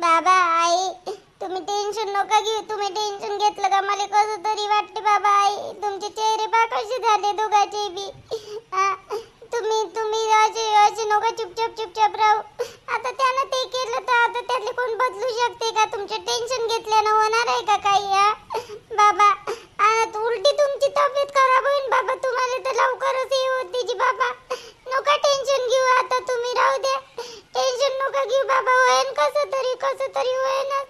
बाबा आई तुम्ही टेन्शन नका घेऊ. तुम्ही टेन्शन घेतलं का मला कसं तरी वाटते बाबा आई? तुमचे चेहरे बाकाशी कसे झाले दोघाचे बी. तुम्ही तुम्ही असे असे नका चुपचाप चुपचाप राहू. आता त्यानं ते केलं तर आता त्यातले कोण बदलू शकते का? तुमचे टेन्शन घेतल्यानं होणार आहे का काही या बाबा आता उलटी तुमची तब्येत खराब होईल बाबा. तुम्हाला तर लवकरच हे होती जी बाबा. नका टेन्शन घेऊ आता तुम्ही राहू द्या. टेन्शन नका घेऊ बाबा होईन कसं तरी कसं तरी होईनच.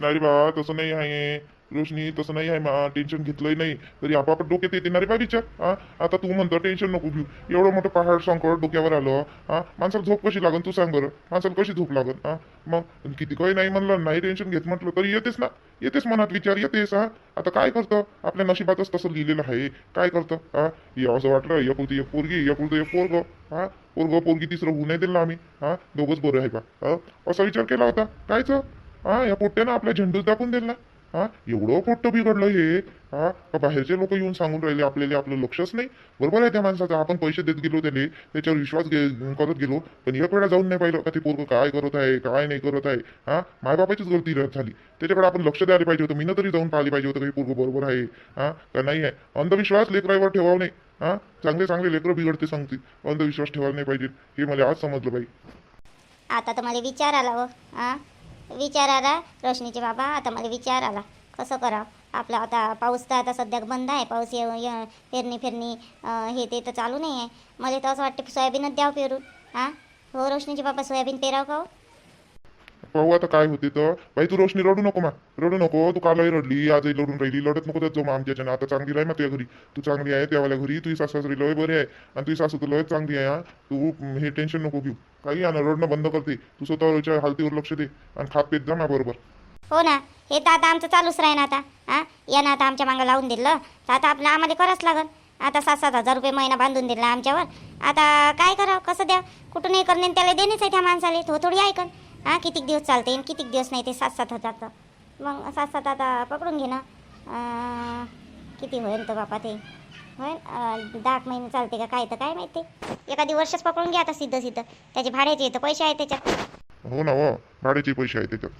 नाही रे बा तसं नाही आहे. रोशनी तसं नाही आहे मा टेन्शन घेतलंय नाही. तरी आपापट डोक्यात येते ना रे बा विचार. हा? आता तू म्हणतो टेन्शन नको घेऊ. एवढं मोठं पहाड संकट डोक्यावर आलं? हा? माणसाला झोप कशी लागन तू सांग बरं. माणसाला कशी झोप लागन? हा? मग? किती काही नाही म्हणलं नाही टेन्शन घेत म्हटलं तरी येतेच ना. येतेच मनात विचार येतेस हा? आता काय करतं? आपल्या नशिबातच तसं लिहिलेलं आहे. काय करतं? हा? हे असं वाटलं एकुलती एक पोरगी एकुलतं एक पोरग. हा? पोरग पोरगी तिसरं होऊ नाही दिलं आम्ही. हा? दोघंच बरं आहे बा. असा विचार केला होता. कायच? हा? या पोट्ट्यानं आपल्या झेंडूच दाखवून दिला. हा? एवढं खोटं बिघडलं हे? हा? का बाहेरचे लोक येऊन सांगून राहिले आपल्याला आपलं लक्षच नाही? बरोबर आहे त्या माणसाचा. आपण पैसे देत गेलो त्याने त्याच्यावर विश्वास करत गेलो पण एक वेळा जाऊन नाही पाहिलं का ते पोरग काय करत आहे काय नाही करत आहे? हा? मायबापाचीच गलती झाली. त्याच्याकडे आपण लक्ष द्यायला पाहिजे होतं. मी तरी जाऊन पाहिली पाहिजे होतं काही पोरग बरोबर आहे? हा? का नाही आहे? अंधविश्वास लेकरावर ठेवावं नाही. हा? चांगले चांगले लेकरं बिघडते सांगते. अंधविश्वास ठेवायला नाही पाहिजे. हे मला आज समजलं बाई. आता तर मला विचार आला हो. हा? विचार आला रोशनीचे बाबा आता मला विचार आला. कसं करावं? आपला आता पाऊस तर आता सध्या बंद आहे. पाऊस ये पेरणी फिरणी हे ते तर चालू नाही आहे मला तर असं वाटतं सोयाबीनच द्यावं पेरून. हां? हो रोशनीचे बाबा सोयाबीन पेराव का हो? पाहू आता काय होते तर? बाई तू रोशनी रडू नको मा रडू नको तू कालही रडली आजही लढून राहिली. लढत नको त्यात जाऊ मग आता चांगली राही मग तुझ्या घरी. तू चांगली आहे त्यावाल्या घरी. तुझी सासू सासरी लय बरे आहे. आणि तुझी सासू तर लय चांगली आहे तू हे टेन्शन नको घेऊ. काही आणा रडणं बंद करते. तू स्वतःच्या हालतीवर लक्ष दे आणि खात पेत जा ना बरोबर. हो ना. हे तर आता आमचं चालूच राहीन आता हां. यानं आता आमच्या मागं लावून दिलं. तर आता आपलं आम्हाला करावंच लागल. आता सात सात हजार रुपये महिना बांधून दिला आमच्यावर. आता काय करावं? कसं द्या कुठूनही करणे त्याला देणेच आहे त्या माणसाला. थो थोडी ऐकन. हां कितीक दिवस चालते आणि कितीक दिवस नाही ते सात सात हजारचं मग सात सात आता पकडून घे ना. किती होईल तर बापा ते? होईल दहा महिने चालते का काय तर काय माहिती. एखादी वर्षच पकडून घ्या आता सिद्धं सिद्धं. त्याचे भाड्याचे तर पैसे आहेत त्याच्यात. हो ना हो भाड्याचे पैसे आहे त्याच्यात.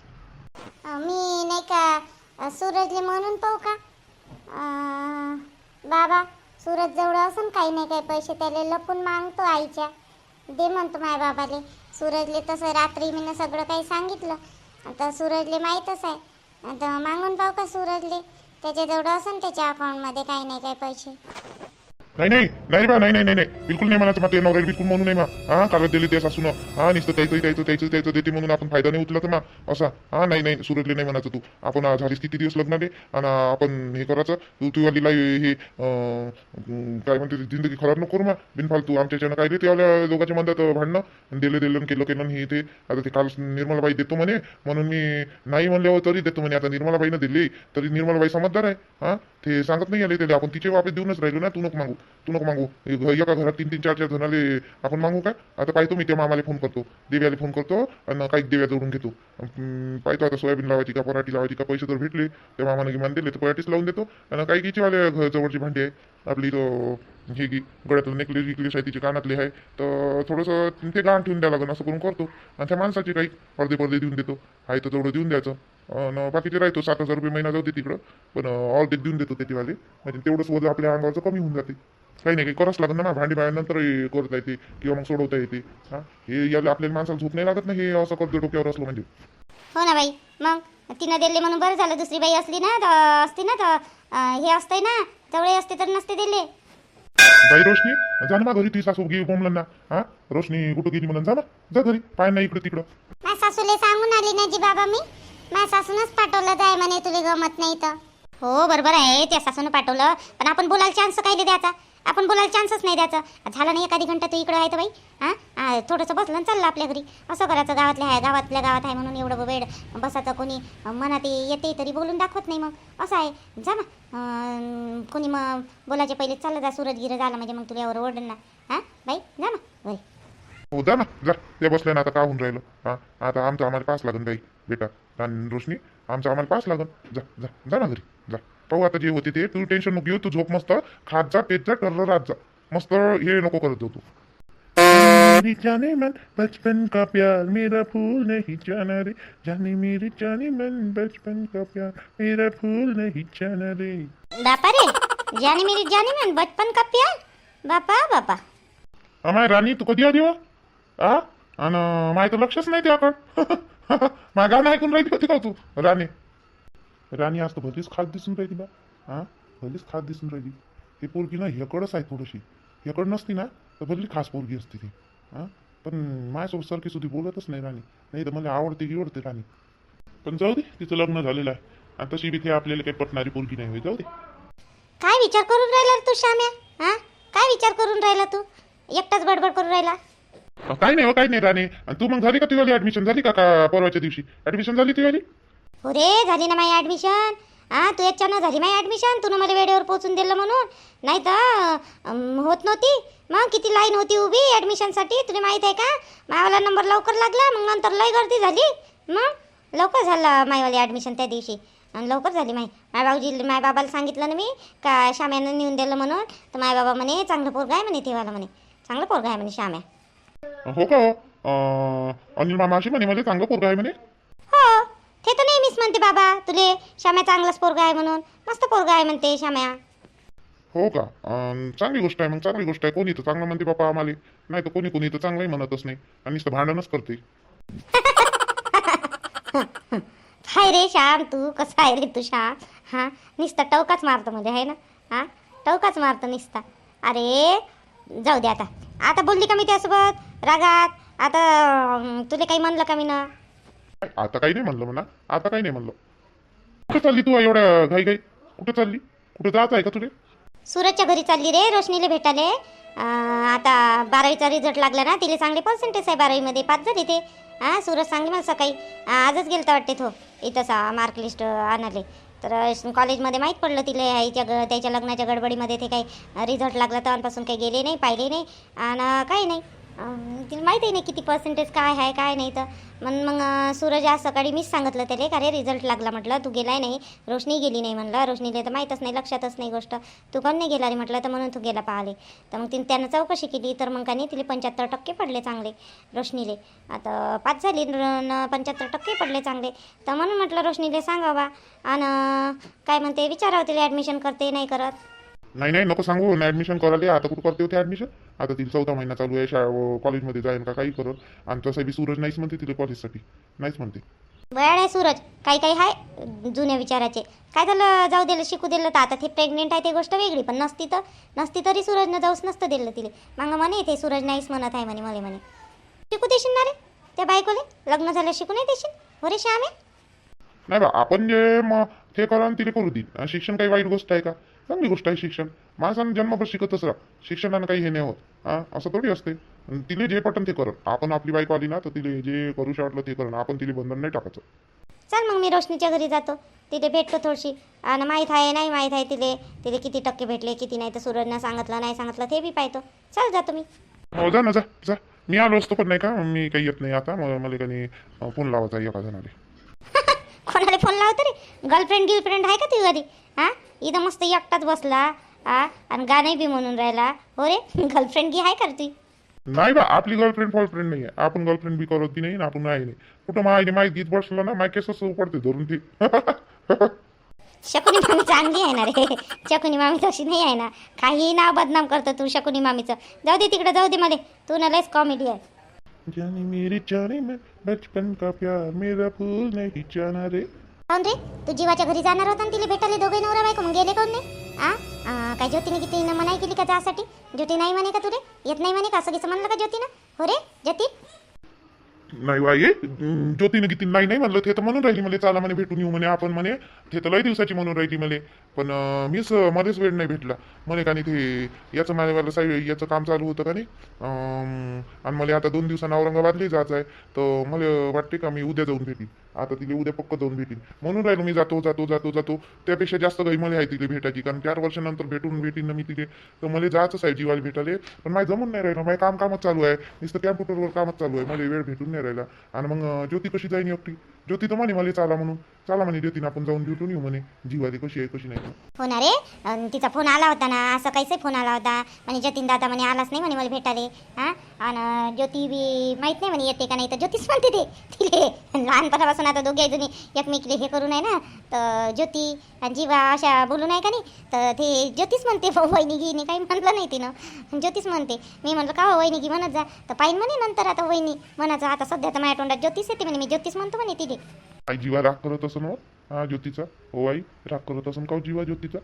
मी नाही का सूरजले म्हणून पाहू का? बाबा सूरज जवळ असून काही नाही काही पैसे त्याला लपून मागतो आईच्या. दे म्हणतो माझ्या बाबाले. सूरजले तसं रात्री मी सगळं काही सांगितलं. आता सूरजले माहीतच आहे. आता मागून पाहू का सूरजले? त्याच्याजवळ असेल त्याच्या अकाउंटमध्ये काही नाही काही पैसे. नाही नाही नाही बा नाही नाही नाही नाही. बिलकुल नाही म्हणायचं मग ते नवऱ्याला बिलकुल म्हणू नये मा. हा कागद दिले ते सासून. हा नुसतं त्याचं त्याचं त्याचं त्याचं देते म्हणून आपण फायदा नाही उचलत मा. असा. हा नाही नाही सुरतले नाही म्हणायचं तू. आपण झालीस किती दिवस लग्नाले आणि आपण हे करायचं. तू तू वालीला हे काय म्हणते जिंदगी खराब नको करू मा. बिनफालतू आमच्याच्यानं काय रे ते आपल्या दोघांच्या म्हणतात भांडणं? दिले दिलं केलं केलं हे ते. आता ते काल निर्मलाबाई देतो म्हणे. म्हणून मी नाही म्हणल्यावर तरी देतो म्हणे. आता निर्मलाबाईनं दिली तरी निर्मलाबाई समजदार आहे. हा ते सांगत नाही आले त्याला आपण तिचे वापस देऊनच राहिलो ना. तू नको मागू. तू नको मागू. घ- एका घरात तीन तीन चार चार जणाले आपण मागू का? आता पाहतो मी त्या मामाला फोन करतो. देव्याला फोन करतो आणि काही देव्या जोडून घेतो. अं, पाहतो आता सोयाबीन लावायची का पराठी लावायची का पैसे जर भेटले. त्या मामाने गिमान दिले तर पराठीच लावून देतो. आणि काही किचीवाले घर जवळची भांडी आहे. आपली तो हे की गळ्यातलं नेकलेस विकलेस आहे तिचे कानातले आहे. तर थोडंसं ते गाण ठेवून द्यावं लागेल असं करून करतो. आणि त्या माणसाचे काही अर्धे पर्धे देऊन देतो. आहे तर तेवढं देऊन द्यायचं. आणि बाकीचे राहतो सात हजार रुपये महिना जाऊ दे तिकडं. पण ऑल ते देऊन देतो त्याचेवाले म्हणजे तेवढंच वजन आपल्या अंगावरचं कमी होऊन जाते. काही नाही काही करावंच लागत ना भांडी हे करता येते किंवा मग सोडवता येते. हा? हे याला आपल्याला माणसाला झोप नाही लागत ना हे असं करतो डोक्यावर असलं म्हणजे. हो ना बाई. मग तिनं दिले म्हणून बरं झालं. दुसरी बाई असली ना तर असती ना तर हे असतंय ना जवळ असते तर नसते दिले. बाई रोशनी जा ना मा घरी ती सासू घे बोमलं ना. हा? रोशनी कुठं गेली म्हणून जा ना. जा घरी पाय नाही इकडं तिकडं. सासूले सांगून आली ना जी बाबा मी. माझ्या सासूनच पाठवलं जाय म्हणे तुला गमत नाही तर. हो बरोबर आहे त्या सासून पाठवलं. पण आपण बोलायला चान्स काय द्यायचा. आपण बोलायला चान्सच नाही द्यायचा. झालं नाही एखादी घंटा तू इकडं आहे तर बाई. हां? थोडंसं बसलं आणि चाललं आपल्या घरी. असं करायचं गावातल्या आहे गावातल्या गावात आहे म्हणून एवढं वेळ बसायचं कोणी मनात येते तरी बोलून दाखवत नाही मग. असं आहे. जा ना. कोणी मग बोलायचे पहिले चाललं जा सूरज गिरं झालं म्हणजे मग तुला यावर ओरडन ना हां? बाई जा ना घरी. हो जा ना जा. ते बसल्या ना आता का होऊन राहिलं? हा? आता आमचं आम्हाला पास लागन बाई बेटा आणि रोशनी आमचं आम्हाला पास लागन. जा जा जा ना घरी. जा. पाहू आता जे होते ते तू टेन्शन नको घेऊ तू झोप मस्त. खात जा पेत जा टर्र रात जा. मस्त हे नको करत जाऊ तू. मेरी जाने मन बचपन का प्यार मेरा फूल नहीं जाना रे. जाने मेरी जाने मन बचपन का प्यार मेरा फूल नहीं जाना रे. बापा रे जाने मेरी जाने मन बचपन का प्यार? बापा बापा. अमाय राणी तू कधी आली हो? आ? आणि माय तर लक्षच नाही त्याकडं माझं गाणं ऐकून राहिली होती का तू? राणी. राणी आज तर भलीच खास दिसून राहिली बा. हा? भलीच खास दिसून राहिली. ती पोरगी ना ह्याकडंच आहे थोडीशी. ह्याकडं नसती ना तर भली खास पोरगी असते ती. हा? पण माझ्यासोबत सारखी सुधी बोलतच नाही राणी. नाही तर मला आवडते की आवडते राणी. पण जाऊ दे तिचं लग्न झालेलं आहे. आणि तशी बी ते आपल्याला काही पटणारी पोरगी नाही होय. जाऊ दे. काय विचार करून राहिला रे तू श्याम्या? हा? काय विचार करून राहिला तू? एकटाच बडबड करून राहिला? काही नाही हो काही नाही राणे. आणि तू मग झाली का तुझी ऍडमिशन झाली का का परवाच्या दिवशी? ऍडमिशन झाली तुझी हो रे झाली ना माझी ॲडमिशन हा तू याच्यानं झाली माझी ॲडमिशन तू मला वेळेवर पोचून दिलं म्हणून. नाही तर होत नव्हती. मग किती लाईन होती उभी ॲडमिशनसाठी तुला माहीत आहे का? मायावाला नंबर लवकर लागला मग नंतर लय गर्दी झाली. मग लवकर झालं मायवाली ॲडमिशन त्या दिवशी. आणि लवकर झाली माई. माय भाऊजी माय बाबाला सांगितलं ना मी का श्याम्यानं नेऊन दिलं म्हणून. तर माय बाबा म्हणे चांगलं पोरगा आहे म्हणे तेव्हाला म्हणे. चांगलं पोरगा आहे म्हणे श्याम्या. हो का हो? अनिल मामा अशी म्हणे मला चांगलं पोरगा आहे म्हणे. हो. ते तर नेहमीच म्हणते बाबा तुले श्याम्या चांगलाच पोरगा आहे म्हणून. मस्त पोरगा आहे म्हणते श्याम्या. हो का? अं, चांगली गोष्ट आहे मग चांगली गोष्ट आहे. कोणी तर चांगलं म्हणते बापा आम्हाला. नाही तर कोणी कोणी तर चांगलंही म्हणतच नाही. आणि नुसतं भांडणच करते. हाय रे श्याम तू कसा आहे रे तू श्याम हा? निसता टवकाच मारतो मध्ये आहे ना? हा? टवकाच मारतो निसता. अरे जाऊ दे आता. आता बोलली का मी त्यासोबत? रागात. आता तुला काही म्हणलं का मी ना आता काही नाही म्हणलं म्हणा. आता काही नाही म्हणलं. कुठे चालली तू एवढ्या घाई घाई? कुठे चालली? कुठे जायचं आहे का तुला? सूरजच्या घरी चालली रे रोशनीला भेटाले. अं, आता बारावीचा रिझल्ट लागला ना तिला चांगले पर्सेंटेज आहे बारावीमध्ये. पाच झाली ते हां सूरज सांगे मला सकाळी. अं, आजच गेलं तर वाटते तो. इथंचा मार्क लिस्ट आणाले. तर अं, कॉलेजमध्ये माहीत पडलं तिला ह्याच्या ग त्याच्या लग्नाच्या गडबडीमध्ये ते काही रिझल्ट लागला तेव्हापासून काही गेले नाही पाहिले नाही. आणि काही नाही. तिला माहीत आहे नाही किती पर्सेंटेज काय आहे काय नाही तर. मग मग सूरज आज सकाळी मीच सांगितलं त्याला का रे रिझल्ट लागला म्हटलं. तू गेलाय नाही. रोशनी गेली नाही म्हटलं रोशनीला तर माहीतच नाही लक्षातच नाही गोष्ट. तू कोण नाही गेला रे म्हटलं. तर म्हणून तू गेला पाहिले. तर मग तिने त्यानं चौकशी केली. तर मग का नाही तिला पंच्याहत्तर टक्के पडले चांगले रोशनीले. आता पाच झाली न पंच्याहत्तर टक्के पडले चांगले. तर म्हणून म्हटलं रोशनीले सांगावा. आणि काय म्हणते विचारावं तिला ॲडमिशन करते नाही करत. नाही नाही नको सांगू. ना ऍडमिशन करायला आता कुठं करते होते ऍडमिशन आता तिला चौथा महिना चालू आहे शाळा कॉलेजमध्ये जाईन का काही करत आणि तसं बी सूरज नाहीच म्हणते तिला कॉलेजसाठी नाहीच म्हणते. वेळ आहे सूरज. काही काही आहे जुन्या विचाराचे. काय झालं? जाऊ दिलं शिकू दिलं तर आता ते प्रेग्नेंट आहे ते गोष्ट वेगळी. पण नसती तर नसती तरी सूरजनं जाऊच नसतं दिलं तिले. मग म्हणे ते सूरज नाहीच म्हणत आहे म्हणे मला म्हणे. शिकू देशील ना रे? त्या बायकोले? लग्न झालं शिकू नाही देशील? हो रे श्याम? आहे नाही बा आपण जे मग ते करा तिला करू दे. शिक्षण काही वाईट गोष्ट आहे का? चांगली गोष्ट आहे शिक्षण. माणसानं जन्मभर शिकतच राहा शिक्षणानं काही हे नाही होत. हा असं थोडी असते. तिला जे पटन ते करत आपण आपली बाईक आली ना तर तिला जे करू वाटलं ते करण. आपण तिला बंधन नाही टाकायचं. चल मग मी रोशनीच्या घरी जातो. तिथे भेटतो थोडीशी. आणि माहीत आहे नाही माहीत आहे तिले. तिले किती टक्के भेटले किती नाही तर सूरजनं सांगितलं नाही सांगितलं ते बी पाहतो. चल जातो मी. हो जा ना जा जा. मी आलो असतो पण नाही का? मी काही येत नाही आता. मला काही फोन लावायचा एका जणाले कोणाला फोन लावतो रे. गर्लफ्रेंड गिलफ्रेंड आहे का तुझी घरी? हा? इथं मस्त एकटाच बसला हा? आणि गाणं बी म्हणून राहिला. हो रे गर्लफ्रेंड गी आहे का तुझी नाही बा आपली गर्लफ्रेंड फॉलफ्रेंड नाही आहे आपण गर्लफ्रेंड बी करत नाही आणि आपण नाही नाही. कुठं माहिती माहिती बसलं ना माय केसच पडते धरून ती. शकुनी मामी चांगली आहे ना रे. शकुनी मामी तशी नाही आहे ना. काही नाव बदनाम करतो तू शकुनी मामीचं. जाऊ दे तिकडे जाऊ दे मध्ये तू ना लयच कॉमेडी आहे. जानी मेरी जानी में बचपन का प्यार मेरा भूल नहीं जाना रे। काऊन रे? तू जीवाच्या घरी जाणार होता आणि तिला भेटायला दोघे नवरा बायको मग गेले कोण नाही आ? आ, काय ज्योतीने किती मनाई केली का त्यासाठी? ज्योती नाही म्हणे का तुले? येत नाही म्हणे का? असं कसं म्हणलं का ज्योतीनं? हो रे ज्योती? नाही बा ये ज्योतीनं किती नाही नाही म्हणलं ते तर म्हणून राहिली मला चाला म्हणे भेटून येऊ म्हणे आपण म्हणे. ते तर लय दिवसाची म्हणून राहिली मला. पण मीच मध्येच वेळ नाही भेटला. म्हणे का नाही ते याचं माझ्यावाला साई याचं काम चालू होतं का नाही? अं, आणि मला आता दोन दिवसांना औरंगाबादला जायचं आहे तर मला वाटते का मी उद्या जाऊन भेटी. आता तिला उद्या पक्क जाऊन भेटीन. म्हणून राहिलो मी जातो जातो जातो जातो. त्यापेक्षा जास्त काही मला आहे तिला भेटायची कारण चार वर्षानंतर भेटून भेटीन ना मी तिथे तर मला जायचंच आहे जीवाला भेटायला पण माझं जमून नाही राहिलं माझं काम कामच चालू आहे. नुसतं कॅम्प्युटरवर कामच चालू आहे मला वेळ भेटून नाही राहिला. आणि मग ज्योती कशी जाईन एकटी? ज्योती तर म्हणे मला चाला म्हणून. चला म्हणे ज्योतीनं आपण जाऊन भेटून येऊ म्हणे. जीवाली कशी आहे कशी नाही. हो ना रे. अन तिचा फोन आला होता ना. असं काहीच फोन आला होता. म्हणे जतीन दादा म्हणे आलाच नाही म्हणे मला भेटाले हां? आणि ज्योती बी माहीत नाही म्हणे येते का नाही. तर ज्योतीच म्हणते ते. तिले. लहानपणापासून आता दोघे जणी एकमेकीले हे करू नये ना. तर ज्योती आणि जीवा अशा बोलू नाही का नाही? तर ते ज्योतीच म्हणते भाऊ वहिनी गिनी काही म्हटलं नाही तिनं. ज्योतीच म्हणते मी म्हटलं का हो वहिनी घे म्हणत जा. तर पाहिन म्हणे नंतर आता वहिनी. म्हणायचं आता सध्या तर माझ्या तोंडात ज्योतीच येते म्हणे. मी ज्योतीच म्हणतो म्हणे तिथे आई जीवा राग करत असं हो. हा ज्योतीचा. हो आई राग करत असन का हो जीवा ज्योतीचा?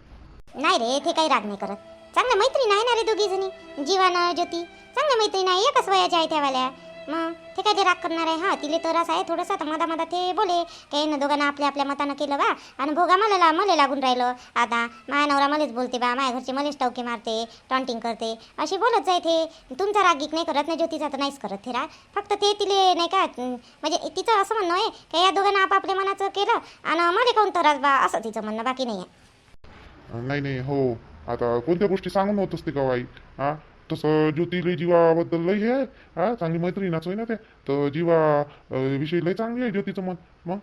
नाही रे ते काही राग नाही करत. चांगल्या मैत्रीण आहे ना रे दोघी जणी जीवानं ज्योती. चांगल्या मैत्रीण आहे एकच वयाच्या आहे त्यावाल्या. मग ते काय ते राग करणार आहे हा? तिले तर असं आहे थोडंसं. तर मधा मधा ते बोले काही ना दोघांना आपल्या आपल्या मतानं केलं बा. आणि भोगा मला ला- मला लागून राहिलं. आता माया नवरा मलाच बोलते बा माया घरचे मलाच टवके मारते टॉन्टिंग करते. अशी बोलत जाय ते. तुमचा रागीक नाही करत नाही ज्योतीचा तर नाहीच करत ते राग. फक्त ते तिले नाही का म्हणजे तिचं असं म्हणणं आहे की या दोघांना आपापल्या मनाचं केलं आणि मला काऊन त्रास बा असं तिचं म्हणणं बाकी नाही आहे नाही नाही हो. आता कोणत्या गोष्टी सांगून होत असते का हो हा? तसं ज्योतीले जीवाबद्दल लय हे आहे. हा चांगली मैत्रीणच होय ना ते तर जीवा विषयी लय चांगली आहे ज्योतीचं मन. मग?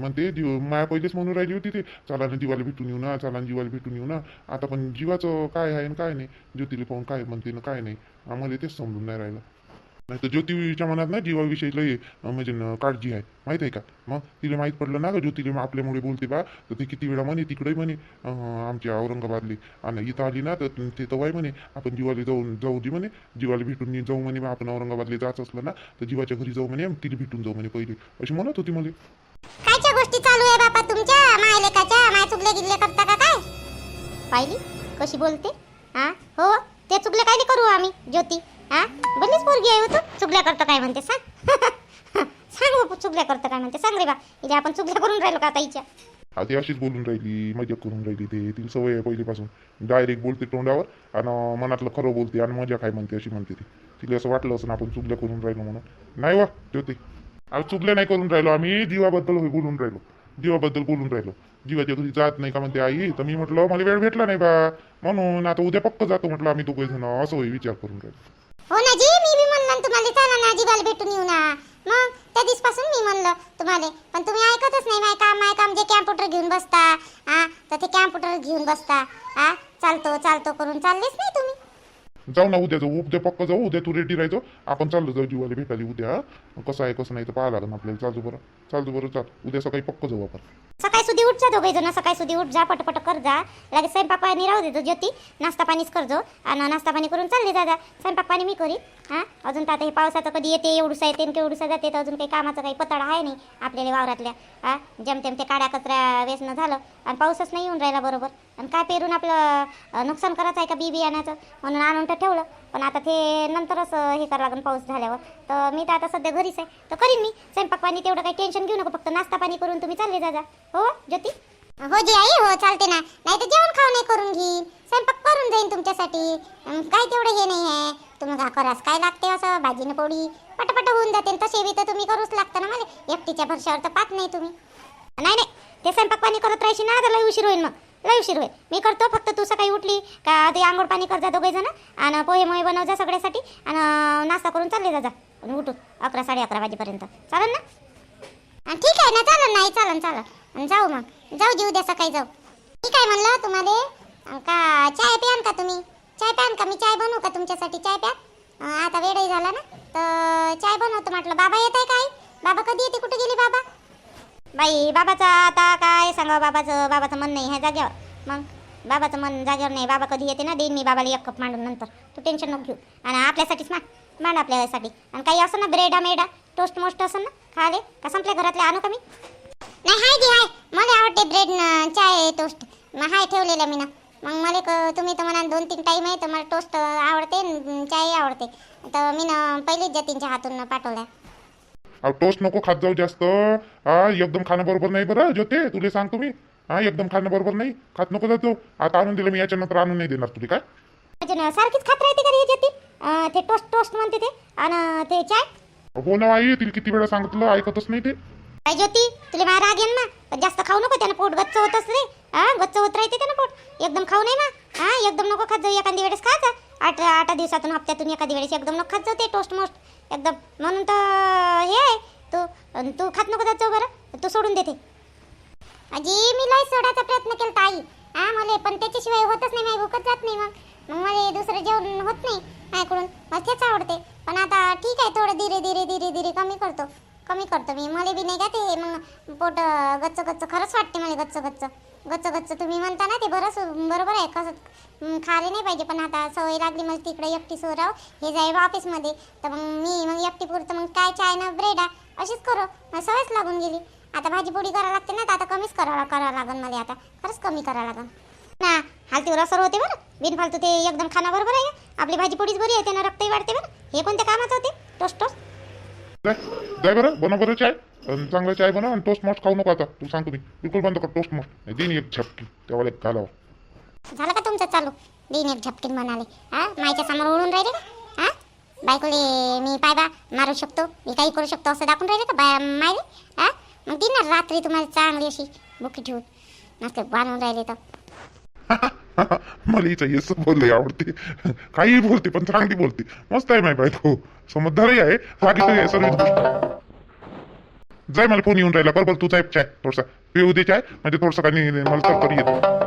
म्हणते जीव माया पहिलेच म्हणून राहिली होती ते. चला ना जीवाला भेटून येऊ ना चला जीवाला भेटून येऊ ना. आता पण जीवाचं काय आहे आणि काय नाही. ज्योतीला पाहून काय म्हणते ना काय नाही. आम्हाला तेच समजून नाही राहिलं. नाही तर ज्योतीच्या मनात ना जीवाविषयी लई म्हणजे काळजी आहे. माहीत आहे का? मग तिला माहीत पडलं ना का ज्योतीला आपल्यामुळे बोलते बा. तर ती किती वेळा म्हणे तिकडे म्हणे आमच्या औरंगाबादली. आणि इथं आली ना तर ते तवाय म्हणे आपण जीवाला जाऊन जाऊ दे म्हणे. जीवाला भेटून जाऊ म्हणे आपण औरंगाबादला जायचं असलं ना तर जीवाच्या घरी जाऊ म्हणे तिला भेटून जाऊ म्हणे पहिले. अशी म्हणत होती मला. कायच्या गोष्टी चालू आहे बापा तुमच्या? माय लेकाच्या माय चुकले गिल्ले करता का काय? पाहिली? कशी बोलते? हा हो ते चुकले काय करू आम्ही ज्योती? हा? बरीच पोरगी आहे हो तू. चुकल्या करतं काय म्हणते सांग. सांग बापू चुगल्या करतं काय म्हणते. सांग रे बा. इथे आपण चुगल्या करून राहिलो का आता हिच्या? हा अशीच बोलून राहिली मजा करून राहिली ते. तिला सवय आहे पहिलीपासून. डायरेक्ट बोलते तोंडावर आणि मनातलं खरं बोलते आणि मजा काय म्हणते अशी म्हणते ती. तिला असं वाटलं असं आपण चुगल्या करून राहिलो म्हणून. नाही वा ज्योती. आम्ही चुगल्या नाही करून राहिलो आम्ही जीवाबद्दल होय बोलून राहिलो. जीवाबद्दल बोलून राहिलो. जीवाच्या घरी जात नाही का म्हणते आई तर मी म्हटलं मला वेळ भेटला नाही बा. म्हणून आता उद्या पक्क जातो म्हटलं आम्ही दोघे जण असं होय विचार करून राहिलो. हो ना जी मी बी म्हणलं तुम्हाला चला ना जीवाला भेटून येऊ ना. मग त्या दिवसपासून मी म्हणलं तुम्हाला पण तुम्ही ऐकतच नाही माय काम माय काम जे कॅम्प्युटर घेऊन बसता हा तर ते कॅम्प्युटर घेऊन बसता हा चालतो चालतो करून चाललेच नाही तुम्ही. जाऊ ना उद्या जाऊ उद्या पक्क जाऊ उद्या तू रेडी राहायचो. आपण चाललो जाऊ जीवाला भेटायला उद्या कसं आहे कसं नाही तर पाहा लागेल आपल्याला. चालतो बरं चालतो बरं चाल. उद्या सकाळी पक्क जाऊ आपण. सकाळी सुधी उठ जा दोघे जण सकाळी सुधी उठ जा पटपट कर जा. लगेच स्वयंपाक पाणी राहू देतो ज्योती. नाश्ता पाणीच करजो आणि नाश्ता पाणी करून चालले दादा स्वयंपाक पाणी मी करी हां? अजून तर आता हे पावसाचं कधी येते एवढुसा येते आणि केवढुसा जाते तर अजून काही कामाचं काही पतडा आहे नाही आपल्याला वावरातल्या. हां? जेमतेम ते काड्या कचऱ्या वेचणं झालं आणि पाऊसच नाही येऊन राहिला बरोबर. आणि काय पेरून आपलं नुकसान करायचं आहे का बी बियाण्याचं? म्हणून आणून तर ठेवलं. पण आता ते नंतरच हे करावं लागेल पाऊस झाल्यावर. तर मी तर आता सध्या घरीच आहे. तर करीन मी. स्वयंपाक पाणी तेवढं काही टेन्शन घेऊ नको. फक्त नाश्ता पाणी करून तुम्ही चालले जा हो ज्योती? हो जी आई हो चालते ना. नाही तर जेवण खाऊ नाही करून घेईन स्वयंपाक करून जाईन तुमच्यासाठी. काय तेवढं हे नाही आहे. तुम्ही का करास काय लागते असं? भाजीनं पोळी पटापट होऊन जाते तसे बी तर तुम्ही करूच लागतं ना मला. एकटीच्या भरशावर तर पाहत नाही तुम्ही. नाही नाही. ते स्वयंपाक पाणी करत राहायची ना तर लई उशीर होईल मग. लई उशीर होईल. मी करतो फक्त तू सकाळी उठली का ते आंघोळ पाणी कर जा दोघे जण आणि पोहे मोहे बनव जा सगळ्यासाठी आणि नाश्ता करून चालले जा जा. उठून अकरा साडे अकरा वाजेपर्यंत. चालेल ना? ठीक आहे ना चालेल नाही चालेल चालेल. जाऊ मग. जाऊ जी उद्या सकाळी जाऊ. ठीक आहे म्हणलं तुम्हाला? का चाय प्यान का तुम्ही? चाय प्यान का? मी चाय बनवू का तुमच्यासाठी चाय प्या आता वेळही झाला ना तर चाय बनवतो म्हटलं. बाबा येत आहे काय बाबा कधी येते कुठे गेली बाबा बाई बाबाचं आता काय सांगा बाबाचं बाबाचं मन नाही ह्या जाग्यावर मग? बाबाचं मन जागेवर नाही. बाबा कधी येते ना देईन मी बाबाला एक कप मांडून नंतर. तू टेन्शन नको घेऊ. आणि आपल्यासाठीच मांड. मांड आपल्यासाठी. आणि काही असं ना ब्रेडा मेडा टोस्ट मोस्ट असं ना खाले का संपल्या घरातले आणू का मी? नाही हाय जी हाय. मला आवडते ब्रेड न चाय टोस्ट मग हाय ठेवलेलं मी ना. मग मला क- तुम्ही तर म्हणा दोन तीन टाईम आहे तर मला टोस्ट आवडते चाय आवडते. तर मी ना पहिलेच जतीनच्या हातून पाठवल्या. अहो टोस्ट नको खात जाऊ जास्त. हा एकदम खाणं बरोबर नाही बरं ज्योते तुला सांगतो मी हा एकदम खाणं बरोबर नाही खात नको जात आता आणून दिलं मी याच्या नंतर आणून नाही देणार तुला काय? ना सारखीच खात राहते का रे अं, ते टोस्ट टोस्ट म्हणते ते. आणि ते चाय? हो ना आई तिला किती वेळा सांगितलं ऐकतच नाही ते. काय ज्योती तुला माझ्या राग येईन ना? पण जास्त खाऊ नको त्यानं पोट गच्च होत असते हा गच्च होत राहते त्यानं पोट. एकदम खाऊ नये ना? हा एकदम नको खात जाऊ एखादी वेळेस खायचा आठ आठ दिवसातून हप्त्यातून एखादी वेळेस एकदम नको खात जाऊ ते टोस्ट मोस्ट एकदम. म्हणून तर हे आहे. तू तू खात नको जात जाऊ बरं. तू सोडून देते. अजी मी लय सोडायचा प्रयत्न केला ताई हा मला पण त्याच्याशिवाय होतच नाही. माझी भूकच जात नाही मग. मग मला दुसरं जेवण होत नाही. माझ्याकडून. मला तेच आवडते. पण आता ठीक आहे थोडं धीरे धीरे धीरे धीरे कमी करतो. कमी करतो मी. मला बी नाही का ते मग पोट गच्च गच्च खरंच वाटते मला गच्च गच्च गच्च गच्च तुम्ही म्हणता ना ते बरं बरोबर आहे. कसं हं, खाले नाही पाहिजे. पण आता सवय लागली मग तिकडे एकटी सोराव. हे जाईल ऑफिसमध्ये. तर मग मी मग एकटी पुरतं. मग काय चाय ना ब्रेड अशीच करू. मग सवयच लागून गेली. आता भाजी पोळी करावं लागते ना तर आता कमीच करावं करावं लागेल मला आता. खरंच कमी करावं लागेल ना हालतीवर असर होते बरं. बिनफालतू ते एकदम खाना बरोबर आहे. आपली भाजी पोळीच बरी आहे. ना रक्तही वाढते बरं. हे कोणत्या कामाचं होते. Toast toast. जाय जाय बरं बनव बरं चाय. अन चांगलं चाय बनव आणि टोस्ट मॉस्ट खाऊ नको आता. तू सांगतो मी बिलकुल बंद कर टोस्ट मॉस्ट देईन एक झपकी तेव्हा एक घालावं. झालं का तुमचं चालू? दिन एक झपकीन म्हणाले. हा? मायच्या समोर ओढून राहिले का? हा? बायकोले मी पाय बा मारू शकतो. मी काही करू शकतो असं दाखवून राहिले का बाय मायले हा? मग दिन ना रात्री तुम्हाला चांगली अशी बुकी ठेवून. नसते बांधून राहिले तर. मला हिचं हेच बोलले आवडते. काही बोलते पण चांगली बोलते. मस्त आहे माय बायको. समजदारही आहे वागीतही आहे सर्व जाय मला फोन येऊन राहिला. बरोबर तू जाय चाय थोडसा. पिऊ दे चाय म्हणजे थोडस काही मला तर येतो